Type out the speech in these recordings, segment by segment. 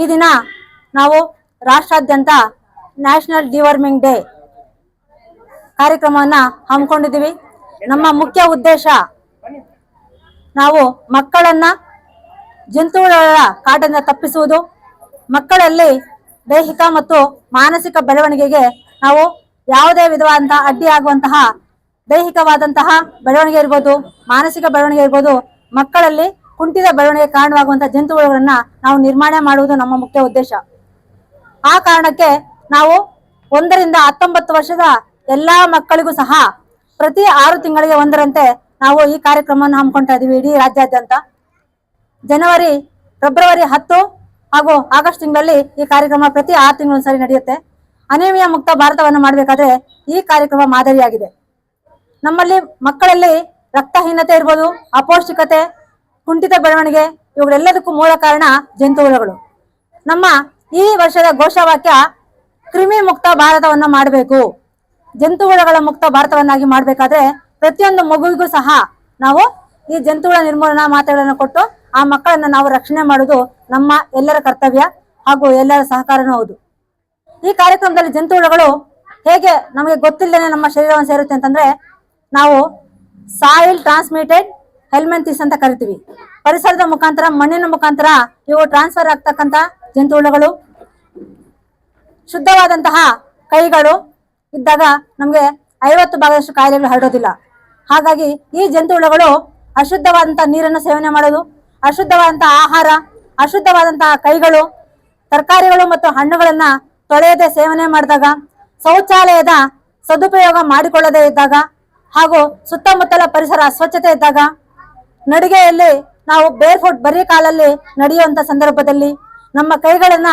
ಈ ದಿನ ನಾವು ರಾಷ್ಟ್ರಾದ್ಯಂತ ನ್ಯಾಷನಲ್ ಡಿವರ್ಮಿಂಗ್ ಡೇ ಕಾರ್ಯಕ್ರಮವನ್ನ ಹಮ್ಮಿಕೊಂಡಿದ್ದೀವಿ. ನಮ್ಮ ಮುಖ್ಯ ಉದ್ದೇಶ ನಾವು ಮಕ್ಕಳನ್ನ ಜಂತುಗಳ ಕಾಟದಿಂದ ತಪ್ಪಿಸುವುದು, ಮಕ್ಕಳಲ್ಲಿ ದೈಹಿಕ ಮತ್ತು ಮಾನಸಿಕ ಬೆಳವಣಿಗೆಗೆ ನಾವು ಯಾವುದೇ ವಿಧವಾದಂತಹ ಅಡ್ಡಿ ಆಗುವಂತಹ ದೈಹಿಕವಾದಂತಹ ಬೆಳವಣಿಗೆ ಇರ್ಬೋದು, ಮಾನಸಿಕ ಬೆಳವಣಿಗೆ ಇರ್ಬೋದು, ಮಕ್ಕಳಲ್ಲಿ ಕುಂಠಿತ ಬೆಳವಣಿಗೆ ಕಾರಣವಾಗುವಂತಹ ಜಂತುಗಳನ್ನ ನಾವು ನಿರ್ಮಾಣ ಮಾಡುವುದು ನಮ್ಮ ಮುಖ್ಯ ಉದ್ದೇಶ. ಆ ಕಾರಣಕ್ಕೆ ನಾವು ಒಂದರಿಂದ ಹತ್ತೊಂಬತ್ತು ವರ್ಷದ ಎಲ್ಲಾ ಮಕ್ಕಳಿಗೂ ಸಹ ಪ್ರತಿ ಆರು ತಿಂಗಳಿಗೆ ಒಂದರಂತೆ ನಾವು ಈ ಕಾರ್ಯಕ್ರಮವನ್ನು ಹಮ್ಮಿಕೊಳ್ತಾ ಇದೀವಿ ಇಡೀ ರಾಜ್ಯಾದ್ಯಂತ. ಜನವರಿ, ಫೆಬ್ರವರಿ ಹತ್ತು ಹಾಗೂ ಆಗಸ್ಟ್ ತಿಂಗಳಲ್ಲಿ ಈ ಕಾರ್ಯಕ್ರಮ ಪ್ರತಿ ಆರು ತಿಂಗಳು ಸರಿ ನಡೆಯುತ್ತೆ. ಅನಿಮಿಯಾ ಮುಕ್ತ ಭಾರತವನ್ನು ಮಾಡಬೇಕಾದ್ರೆ ಈ ಕಾರ್ಯಕ್ರಮ ಮಾದರಿಯಾಗಿದೆ. ನಮ್ಮಲ್ಲಿ ಮಕ್ಕಳಲ್ಲಿ ರಕ್ತಹೀನತೆ ಇರ್ಬೋದು, ಅಪೌಷ್ಟಿಕತೆ ಕುಂಠಿತ ಬೆಳವಣಿಗೆ ಇವುಗಳೆಲ್ಲದಕ್ಕೂ ಮೂಲ ಕಾರಣ ಜಂತುಹುಳುಗಳು. ನಮ್ಮ ಈ ವರ್ಷದ ಘೋಷವಾಕ್ಯ, ಕ್ರಿಮಿ ಮುಕ್ತ ಭಾರತವನ್ನ ಮಾಡಬೇಕು. ಜಂತುಹುಳುಗಳ ಮುಕ್ತ ಭಾರತವನ್ನಾಗಿ ಮಾಡಬೇಕಾದ್ರೆ ಪ್ರತಿಯೊಂದು ಮಗುವಿಗೂ ಸಹ ನಾವು ಈ ಜಂತುಹುಳ ನಿರ್ಮೂಲನಾ ಮಾತುಗಳನ್ನು ಕೊಟ್ಟು ಆ ಮಕ್ಕಳನ್ನ ನಾವು ರಕ್ಷಣೆ ಮಾಡುವುದು ನಮ್ಮ ಎಲ್ಲರ ಕರ್ತವ್ಯ ಹಾಗೂ ಎಲ್ಲರ ಸಹಕಾರನೂ ಹೌದು. ಈ ಕಾರ್ಯಕ್ರಮದಲ್ಲಿ ಜಂತುಹುಳುಗಳು ಹೇಗೆ ನಮಗೆ ಗೊತ್ತಿಲ್ಲದೆ ನಮ್ಮ ಶರೀರವನ್ನು ಸೇರುತ್ತೆ ಅಂತಂದ್ರೆ ನಾವು ಸಾಯಿಲ್ ಟ್ರಾನ್ಸ್ಮಿಟೆಡ್ ಹೆಲ್ಮೆಂತಿಸ್ ಅಂತ ಕರಿತೀವಿ. ಪರಿಸರದ ಮುಖಾಂತರ, ಮಣ್ಣಿನ ಮುಖಾಂತರ ಇವು ಟ್ರಾನ್ಸ್ಫರ್ ಆಗ್ತಕ್ಕಂತ ಜಂತುಹುಳುಗಳು. ಶುದ್ಧವಾದಂತಹ ಕೈಗಳು ಇದ್ದಾಗ ನಮಗೆ ಐವತ್ತು ಭಾಗದಷ್ಟು ಕಾಯಿಲೆಗಳು ಹರಡೋದಿಲ್ಲ. ಹಾಗಾಗಿ ಈ ಜಂತುಹುಳುಗಳು ಅಶುದ್ಧವಾದಂತಹ ನೀರನ್ನು ಸೇವನೆ ಮಾಡೋದು ಅಶುದ್ಧವಾದಂತಹ ಆಹಾರ ಅಶುದ್ಧವಾದಂತಹ ಕೈಗಳು, ತರಕಾರಿಗಳು ಮತ್ತು ಹಣ್ಣುಗಳನ್ನ ತೊಳೆಯದೆ ಸೇವನೆ ಮಾಡಿದಾಗ, ಶೌಚಾಲಯದ ಸದುಪಯೋಗ ಮಾಡಿಕೊಳ್ಳದೆ ಇದ್ದಾಗ ಹಾಗೂ ಸುತ್ತಮುತ್ತಲ ಪರಿಸರ ಅಸ್ವಚ್ಛತೆ ಇದ್ದಾಗ ನಡಿಗೆಯಲ್ಲಿ ನಾವು ಬೇರ್ ಫುಟ್ ಬರೀ ಕಾಲಲ್ಲಿ ನಡೆಯುವಂತ ಸಂದರ್ಭದಲ್ಲಿ ನಮ್ಮ ಕೈಗಳನ್ನ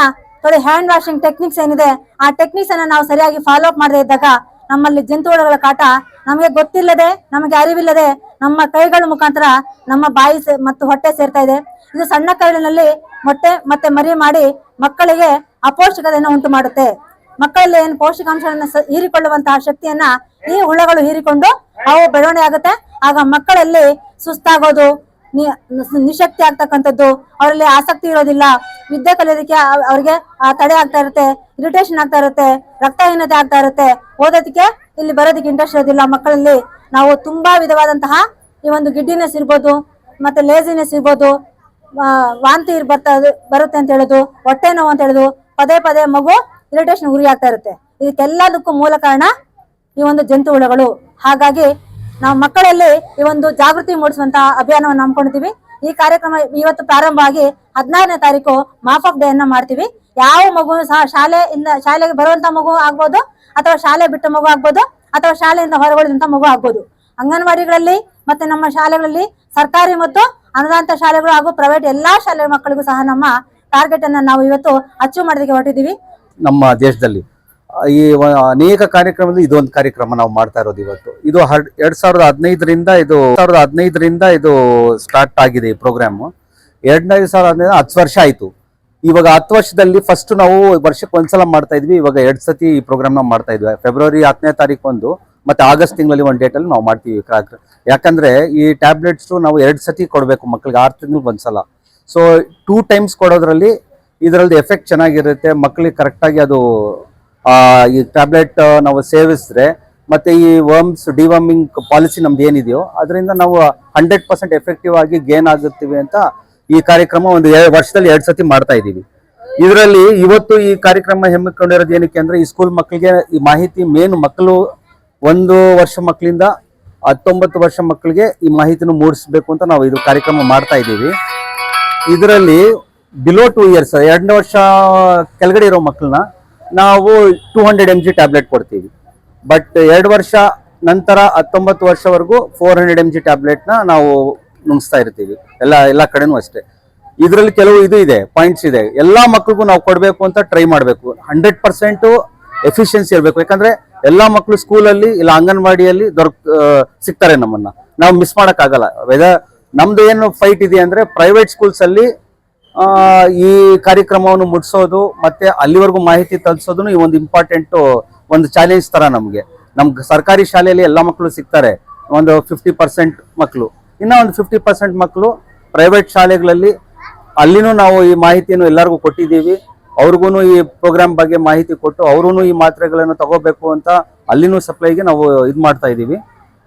ಥೋಡಿ ಹ್ಯಾಂಡ್ ವಾಷಿಂಗ್ ಟೆಕ್ನಿಕ್ಸ್ ಏನಿದೆ, ಆ ಟೆಕ್ನಿಕ್ಸ್ ಅನ್ನ ನಾವು ಸರಿಯಾಗಿ ಫಾಲೋ ಅಪ್ ಮಾಡದೇ ಇದ್ದಾಗ ನಮ್ಮಲ್ಲಿ ಜಂತುಹುಳುಗಳ ಕಾಟ ನಮಗೆ ಗೊತ್ತಿಲ್ಲದೆ, ನಮಗೆ ಅರಿವಿಲ್ಲದೆ ನಮ್ಮ ಕೈಗಳ ಮುಖಾಂತರ ನಮ್ಮ ಬಾಯಿ ಮತ್ತು ಹೊಟ್ಟೆ ಸೇರ್ತಾ ಇದೆ. ಇದು ಸಣ್ಣ ಕೈಗಳಲ್ಲಿ ಮೊಟ್ಟೆ ಮತ್ತೆ ಮರಿ ಮಾಡಿ ಮಕ್ಕಳಿಗೆ ಅಪೌಷ್ಟಿಕತೆಯನ್ನು ಉಂಟು ಮಾಡುತ್ತೆ. ಮಕ್ಕಳಲ್ಲಿ ಏನು ಪೌಷ್ಟಿಕಾಂಶಗಳನ್ನ ಸ- ಹೀರಿಕೊಳ್ಳುವಂತಹ ಶಕ್ತಿಯನ್ನ ಈ ಹುಳಗಳು ಹೀರಿಕೊಂಡು ಅವು ಬೆಳವಣಿಗೆ ಆಗುತ್ತೆ. ಆಗ ಮಕ್ಕಳಲ್ಲಿ ಸುಸ್ತಾಗೋದು ನಿಶಕ್ತಿ ಆಗ್ತಕ್ಕಂಥದ್ದು, ಅವರಲ್ಲಿ ಆಸಕ್ತಿ ಇರೋದಿಲ್ಲ. ವಿದ್ಯೆ ಕಲಿಯೋದಕ್ಕೆ ಅವ್- ಅವ್ರಿಗೆ ತಡೆ ಆಗ್ತಾ ಇರುತ್ತೆ ಇರಿಟೇಷನ್ ಆಗ್ತಾ ಇರುತ್ತೆ, ರಕ್ತಹೀನತೆ ಆಗ್ತಾ ಇರುತ್ತೆ. ಓದೋದಕ್ಕೆ ಇಲ್ಲಿ ಬರೋದಕ್ಕೆ ಇಂಟ್ರೆಸ್ಟ್ ಇರೋದಿಲ್ಲ ಮಕ್ಕಳಲ್ಲಿ. ನಾವು ತುಂಬಾ ವಿಧವಾದಂತಹ ಈ ಒಂದು ಗಿಡ್ಡಿನೆಸ್ ಇರ್ಬೋದು, ಮತ್ತೆ ಲೇಸಿನೆಸ್ ಇರ್ಬೋದು ವಾಂತಿ ಬರ್ತಾ ಬರುತ್ತೆ ಅಂತ ಹೇಳೋದು, ಹೊಟ್ಟೆ ನೋವು ಅಂತ ಹೇಳೋದು, ಪದೇ ಪದೇ ಮಗು ಇರಿಟೇಷನ್ ಗುರಿ ಆಗ್ತಾ ಇರುತ್ತೆ. ಇದಕ್ಕೆಲ್ಲದಕ್ಕೂ ಮೂಲ ಕಾರಣ ಈ ಒಂದು ಜಂತು ಹುಳುಗಳು. ಹಾಗಾಗಿ ನಾವು ಮಕ್ಕಳಲ್ಲಿ ಈ ಒಂದು ಜಾಗೃತಿ ಮೂಡಿಸುವಂತಹ ಅಭಿಯಾನವನ್ನು ಹಮ್ಮಿಕೊಂಡಿದ್ದೀವಿ. ಈ ಕಾರ್ಯಕ್ರಮ ಇವತ್ತು ಪ್ರಾರಂಭ ಆಗಿ ಹದಿನಾರನೇ ತಾರೀಕು ಮಾಫ್ ಆಫ್ ಡೇ ಅನ್ನ ಮಾಡ್ತೀವಿ. ಯಾವ ಮಗು ಸಹ ಶಾಲೆಯಿಂದ ಶಾಲೆಗೆ ಬರುವಂತ ಮಗು ಆಗ್ಬೋದು ಅಥವಾ ಶಾಲೆ ಬಿಟ್ಟ ಮಗು ಆಗ್ಬೋದು ಅಥವಾ ಶಾಲೆಯಿಂದ ಹೊರಗುಳಿದಂತ ಮಗು ಆಗ್ಬೋದು. ಅಂಗನವಾಡಿಗಳಲ್ಲಿ ಮತ್ತೆ ನಮ್ಮ ಶಾಲೆಗಳಲ್ಲಿ ಸರ್ಕಾರಿ ಮತ್ತು ಅನುದಾನಿತ ಶಾಲೆಗಳು ಹಾಗೂ ಪ್ರೈವೇಟ್ ಎಲ್ಲಾ ಶಾಲೆ ಮಕ್ಕಳಿಗೂ ಸಹ ನಮ್ಮ ಟಾರ್ಗೆಟ್ ಅನ್ನ ನಾವು ಇವತ್ತು ಅಚೀವ್ ಮಾಡೋದಕ್ಕೆ ಹೊರಟಿದ್ದೀವಿ. ನಮ್ಮ ದೇಶದಲ್ಲಿ ಈ ಅನೇಕ ಕಾರ್ಯಕ್ರಮದಲ್ಲಿ ಇದೊಂದು ಕಾರ್ಯಕ್ರಮ ನಾವು ಮಾಡ್ತಾ ಇರೋದು ಇವತ್ತು. ಇದು ಎರಡ್ ಸಾವಿರದ ಹದಿನೈದರಿಂದ ಇದು ಸಾವಿರದ ಹದಿನೈದರಿಂದ ಇದು ಸ್ಟಾರ್ಟ್ ಆಗಿದೆ ಈ ಪ್ರೋಗ್ರಾಮ್ ಎರಡನೇ ಸಾವಿರದ ಹದಿನೈದು ಹತ್ತು ವರ್ಷ ಆಯಿತು. ಇವಾಗ ಹತ್ತು ವರ್ಷದಲ್ಲಿ ಫಸ್ಟ್ ನಾವು ವರ್ಷಕ್ಕೆ ಒಂದ್ಸಲ ಮಾಡ್ತಾ ಇದ್ವಿ. ಇವಾಗ ಎರಡು ಸತಿ ಈ ಪ್ರೋಗ್ರಾಮ್ ನಾವು ಮಾಡ್ತಾ ಇದ್ವಿ. ಫೆಬ್ರವರಿ ಹತ್ತನೇ ತಾರೀಕು ಒಂದು ಮತ್ತೆ ಆಗಸ್ಟ್ ತಿಂಗಳಲ್ಲಿ ಒಂದು ಡೇಟಲ್ಲಿ ನಾವು ಮಾಡ್ತೀವಿ ಯಾಕಂದರೆ ಈ ಟ್ಯಾಬ್ಲೆಟ್ಸು ನಾವು ಎರಡು ಸತಿ ಕೊಡಬೇಕು ಮಕ್ಕಳಿಗೆ ಆರು ತಿಂಗಳಿಗೆ ಒಂದ್ಸಲ. ಸೊ ಟೂ ಟೈಮ್ಸ್ ಕೊಡೋದ್ರಲ್ಲಿ ಇದರಲ್ಲಿ ಎಫೆಕ್ಟ್ ಚೆನ್ನಾಗಿರುತ್ತೆ. ಮಕ್ಕಳಿಗೆ ಕರೆಕ್ಟಾಗಿ ಅದು ಈ ಟ್ಯಾಬ್ಲೆಟ್ ನಾವು ಸೇವಿಸಿದ್ರೆ ಮತ್ತೆ ಈ ವರ್ಮ್ಸ್ ಡಿವರ್ಮಿಂಗ್ ಪಾಲಿಸಿ ನಮ್ದು ಏನಿದೆಯೋ ಅದರಿಂದ ನಾವು ಹಂಡ್ರೆಡ್ ಪರ್ಸೆಂಟ್ ಎಫೆಕ್ಟಿವ್ ಆಗಿ ಗೇನ್ ಆಗುತ್ತೀವಿ ಅಂತ ಈ ಕಾರ್ಯಕ್ರಮ ಒಂದು ವರ್ಷದಲ್ಲಿ ಎರಡು ಸತಿ ಮಾಡ್ತಾ ಇದ್ದೀವಿ. ಇದರಲ್ಲಿ ಇವತ್ತು ಈ ಕಾರ್ಯಕ್ರಮ ಹೆಮ್ಮಿಕೊಂಡಿರೋದು ಏನಕ್ಕೆ ಅಂದರೆ ಈ ಸ್ಕೂಲ್ ಮಕ್ಕಳಿಗೆ ಈ ಮಾಹಿತಿ ಮೇನ್ ಮಕ್ಕಳು ಒಂದು ವರ್ಷ ಮಕ್ಕಳಿಂದ ಹತ್ತೊಂಬತ್ತು ವರ್ಷ ಮಕ್ಕಳಿಗೆ ಈ ಮಾಹಿತಿನ ಮೂಡಿಸ್ಬೇಕು ಅಂತ ನಾವು ಇದು ಕಾರ್ಯಕ್ರಮ ಮಾಡ್ತಾ ಇದ್ದೀವಿ. ಇದರಲ್ಲಿ ಬಿಲೋ ಟೂ ಇಯರ್ಸ್ ಎರಡನೇ ವರ್ಷ ಕೆಳಗಡೆ ಇರೋ ಮಕ್ಕಳನ್ನ ನಾವು two hundred M G tablet ಕೊಡ್ತೀವಿ. ಬಟ್ ಎರಡು ವರ್ಷ ನಂತರ ಹತ್ತೊಂಬತ್ತು ವರ್ಷವರೆಗೂ ಫೋರ್ ಹಂಡ್ರೆಡ್ ಎಂ ಜಿ ಟ್ಯಾಬ್ಲೆಟ್ನ ನಾವು ನುಂಗಿಸ್ತಾ ಇರ್ತೀವಿ. ಎಲ್ಲ ಎಲ್ಲ ಕಡೆನೂ ಅಷ್ಟೇ. ಇದರಲ್ಲಿ ಕೆಲವು ಇದು ಇದೆ ಪಾಯಿಂಟ್ಸ್ ಇದೆ. ಎಲ್ಲ ಮಕ್ಳಿಗೂ ನಾವು ಕೊಡಬೇಕು ಅಂತ ಟ್ರೈ ಮಾಡಬೇಕು. ಹಂಡ್ರೆಡ್ ಪರ್ಸೆಂಟು ಎಫಿಷಿಯನ್ಸಿ ಇರಬೇಕು. ಯಾಕಂದ್ರೆ ಎಲ್ಲ ಮಕ್ಕಳು ಸ್ಕೂಲಲ್ಲಿ ಇಲ್ಲ ಅಂಗನವಾಡಿಯಲ್ಲಿ ದೊರಕ್ ಸಿಗ್ತಾರೆ ನಮ್ಮನ್ನ. ನಾವು ಮಿಸ್ ಮಾಡೋಕ್ಕಾಗಲ್ಲ. ವೆದರ್ ನಮ್ದು ಏನು ಫೈಟ್ ಇದೆ ಅಂದ್ರೆ ಪ್ರೈವೇಟ್ ಸ್ಕೂಲ್ಸ್ ಅಲ್ಲಿ ಆ, ಈ ಕಾರ್ಯಕ್ರಮವನ್ನು ಮುಟ್ಸೋದು ಮತ್ತೆ ಅಲ್ಲಿವರೆಗೂ ಮಾಹಿತಿ ತಲುಪಿಸೋದು ಈ ಒಂದು ಇಂಪಾರ್ಟೆಂಟ್ ಒಂದು ಚಾಲೆಂಜ್ ತರ ನಮಗೆ. ನಮ್ಗೆ ಸರ್ಕಾರಿ ಶಾಲೆಯಲ್ಲಿ ಎಲ್ಲ ಮಕ್ಕಳು ಸಿಗ್ತಾರೆ. ಒಂದು ಫಿಫ್ಟಿ ಪರ್ಸೆಂಟ್ ಮಕ್ಕಳು ಇನ್ನ ಒಂದು ಫಿಫ್ಟಿ ಪರ್ಸೆಂಟ್ ಮಕ್ಕಳು ಪ್ರೈವೇಟ್ ಶಾಲೆಗಳಲ್ಲಿ ಅಲ್ಲಿನೂ ನಾವು ಈ ಮಾಹಿತಿಯನ್ನು ಎಲ್ಲರಿಗೂ ಕೊಟ್ಟಿದ್ದೀವಿ. ಅವ್ರಿಗೂ ಈ ಪ್ರೋಗ್ರಾಮ್ ಬಗ್ಗೆ ಮಾಹಿತಿ ಕೊಟ್ಟು ಅವರೂ ಈ ಮಾತ್ರೆಗಳನ್ನು ತಗೋಬೇಕು ಅಂತ ಅಲ್ಲಿನೂ ಸಪ್ಲೈಗೆ ನಾವು ಇದು ಮಾಡ್ತಾ ಇದ್ದೀವಿ.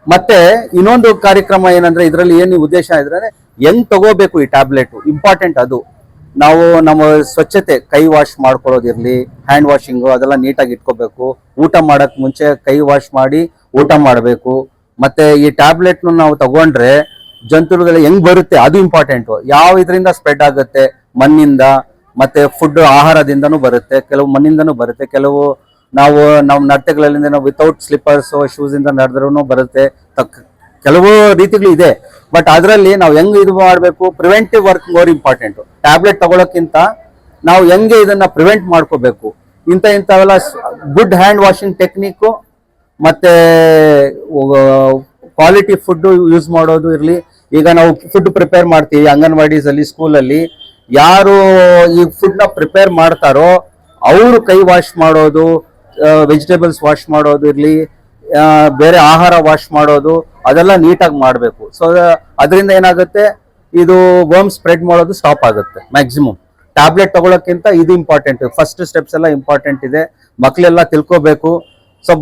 ಮತ್ತೆ ಇನ್ನೊಂದು ಕಾರ್ಯಕ್ರಮ ಏನಂದ್ರೆ ಇದರಲ್ಲಿ ಏನು ಉದ್ದೇಶ ಇದ್ರೆ ಹೆಂಗ್ ತಗೋಬೇಕು ಈ ಟ್ಯಾಬ್ಲೆಟ್ ಇಂಪಾರ್ಟೆಂಟ್ ಅದು. ನಾವು ನಮ್ಮ ಸ್ವಚ್ಛತೆ, ಕೈ ವಾಶ್ ಮಾಡ್ಕೊಳ್ಳೋದಿರ್ಲಿ ಹ್ಯಾಂಡ್ ವಾಷಿಂಗು ಅದೆಲ್ಲ ನೀಟಾಗಿ ಇಟ್ಕೋಬೇಕು. ಊಟ ಮಾಡಕ್ ಮುಂಚೆ ಕೈ ವಾಶ್ ಮಾಡಿ ಊಟ ಮಾಡಬೇಕು. ಮತ್ತೆ ಈ ಟ್ಯಾಬ್ಲೆಟ್ ನಾವು ತಗೊಂಡ್ರೆ ಜಂತುಗಳು ಹೆಂಗ್ ಬರುತ್ತೆ ಅದು ಇಂಪಾರ್ಟೆಂಟ್ ಯಾವ ಇದರಿಂದ ಸ್ಪ್ರೆಡ್ ಆಗುತ್ತೆ? ಮಣ್ಣಿಂದ, ಮತ್ತೆ ಫುಡ್ ಆಹಾರದಿಂದನೂ ಬರುತ್ತೆ, ಕೆಲವು ಮಣ್ಣಿಂದನೂ ಬರುತ್ತೆ, ಕೆಲವು ನಾವು, ನಮ್ಮ ನಡತೆಗಳಲ್ಲಿ ನಾವು ವಿತೌಟ್ ಸ್ಲಿಪ್ಪರ್ಸ್ ಶೂಸ್ ಇಂದ ನಡೆದ್ರೂ ಬರುತ್ತೆ. ತಕ್ ಕೆಲವು ರೀತಿಗಳು ಇದೆ ಬಟ್ ಅದರಲ್ಲಿ ನಾವು ಹೆಂಗ್ ಇದು ಮಾಡಬೇಕು? Preventive work more important tablet ತಗೊಳಕ್ಕಿಂತ ನಾವು ಹೆಂಗೆ ಇದನ್ನ ಪ್ರಿವೆಂಟ್ ಮಾಡ್ಕೋಬೇಕು? ಇಂಥ ಇಂಥವೆಲ್ಲ ಗುಡ್ ಹ್ಯಾಂಡ್ ವಾಷಿಂಗ್ ಟೆಕ್ನಿಕ್ ಮತ್ತೆ ಕ್ವಾಲಿಟಿ ಫುಡ್ ಯೂಸ್ ಮಾಡೋದು ಇರಲಿ. ಈಗ ನಾವು ಫುಡ್ ಪ್ರಿಪೇರ್ ಮಾಡ್ತೀವಿ ಅಂಗನವಾಡೀಸ್ ಅಲ್ಲಿ ಸ್ಕೂಲಲ್ಲಿ ಯಾರು ಈ ಫುಡ್ನ ಪ್ರಿಪೇರ್ ಮಾಡ್ತಾರೋ ಅವರು ಕೈ ವಾಶ್ ಮಾಡೋದು ವೆಜಿಟೇಬಲ್ಸ್ ವಾಶ್ ಮಾಡೋದು ಇರಲಿ. ಬೇರೆ ಆಹಾರ ವಾಶ್ ಮಾಡೋದು. ಅದೆಲ್ಲ ನೀಟಾಗಿ ಮಾಡಬೇಕು. ಸೊ ಅದರಿಂದ ಏನಾಗುತ್ತೆ? ಇದು ವರ್ಮ್ ಸ್ಪ್ರೆಡ್ ಮಾಡೋದು ಸ್ಟಾಪ್ ಆಗುತ್ತೆ ಮ್ಯಾಕ್ಸಿಮಮ್ ಟ್ಯಾಬ್ಲೆಟ್ ತಗೊಳಕ್ಕಿಂತ ಇದು ಇಂಪಾರ್ಟೆಂಟ್ ಫಸ್ಟ್ ಸ್ಟೆಪ್ಸ್ ಎಲ್ಲ ಇಂಪಾರ್ಟೆಂಟ್ ಇದೆ. ಮಕ್ಕಳೆಲ್ಲ ತಿಳ್ಕೋಬೇಕು. ಸೊ